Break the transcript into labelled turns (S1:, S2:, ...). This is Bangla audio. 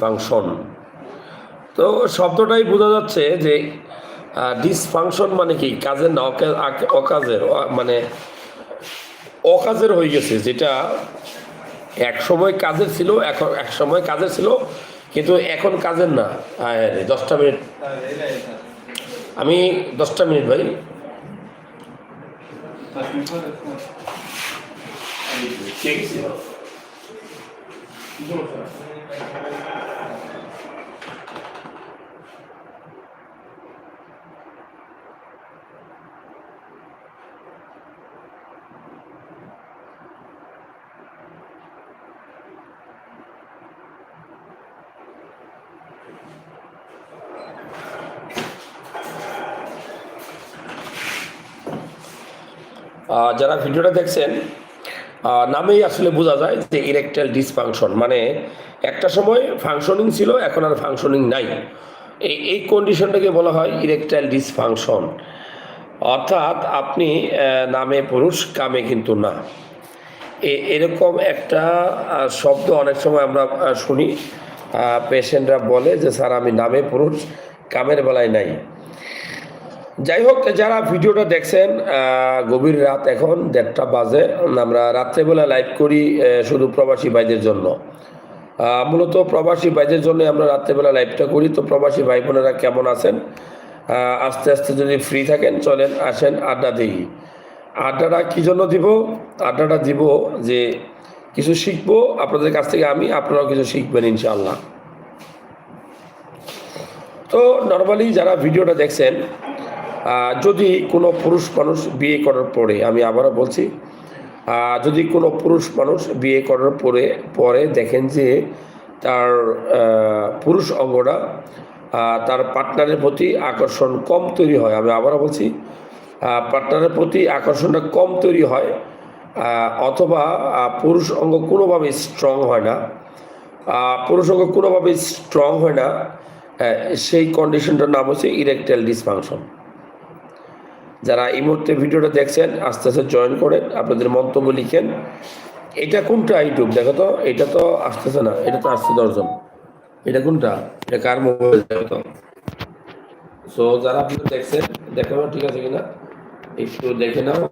S1: ডিসফাংশন তো শব্দটাই বোঝা যাচ্ছে যে ডিসফাংশন মানে কি? কাজের না অকাজের মানে অকাজের হয়ে গেছে যেটা এক সময় কাজের ছিল এখন এক সময় কাজের ছিল কিন্তু এখন কাজের না। রে, দশটা মিনিট। আমি দশটা মিনিট ভাই। আহ, যারা ভিডিওটা দেখছেন নামেই আসলে বোঝা যায় যে ইরেকটাইল ডিসফাংশন মানে একটা সময় ফাংশনিং ছিল, এখন আর ফাংশনিং নাই। এই এই কন্ডিশনটাকে বলা হয় ইরেকটাইল ডিসফাংশন অর্থাৎ আপনি নামে পুরুষ, কামে কিন্তু না। এরকম একটা শব্দ অনেক সময় আমরা শুনি। পেশেন্টরা বলে যে, স্যার, আমি নামে পুরুষ, কামের বেলায় নাই। যাই হোক যারা ভিডিওটা দেখছেন গভীর রাত এখন দেড়টা বাজে। আমরা রাত্রেবেলা লাইভ করি শুধু প্রবাসী ভাইদের জন্য। মূলত প্রবাসী ভাইদের জন্য আমরা রাত্রেবেলা লাইভটা করি। তো প্রবাসী ভাই বোনেরা কেমন আছেন? আস্তে আস্তে যদি ফ্রি থাকেন, চলেন, আসেন আড্ডা দিই। আড্ডাটা কী জন্য দিব? আড্ডাটা দিব যে কিছু শিখব। আপনাদের কাছ থেকে আমি, আপনারাও কিছু শিখবেন ইনশাআল্লাহ। তো নর্মালি যারা ভিডিওটা দেখছেন যদি কোনো পুরুষ মানুষ বিয়ে করার পরে, আমি আবারও বলছি যদি কোনো পুরুষ মানুষ বিয়ে করার পরে পরে দেখেন যে তার পুরুষ অঙ্গটা তার পার্টনারের প্রতি আকর্ষণ কম তৈরি হয়। আমি আবারও বলছি পার্টনারের প্রতি আকর্ষণটা কম তৈরি হয় অথবা পুরুষ অঙ্গ কোনোভাবে স্ট্রং হয় না পুরুষ অঙ্গ কোনোভাবে স্ট্রং হয় না সেই কন্ডিশনটার নাম হচ্ছে ইরেকটাইল ডিসফাংশন যারা এই মুহূর্তে ভিডিওটা দেখছেন, আস্তে আস্তে জয়েন করেন, আপনাদের মন্তব্য লিখেন। এটা কোনটা ইউটিউব? দেখো তো, এটা তো আসতেছে না, এটা তো আসছে দশজন। এটা কোনটা? এটা কার মোবাইল দেখো তো। সো যারা আপনি দেখছেন দেখো ঠিক আছে কিনা? একটু দেখে নাও।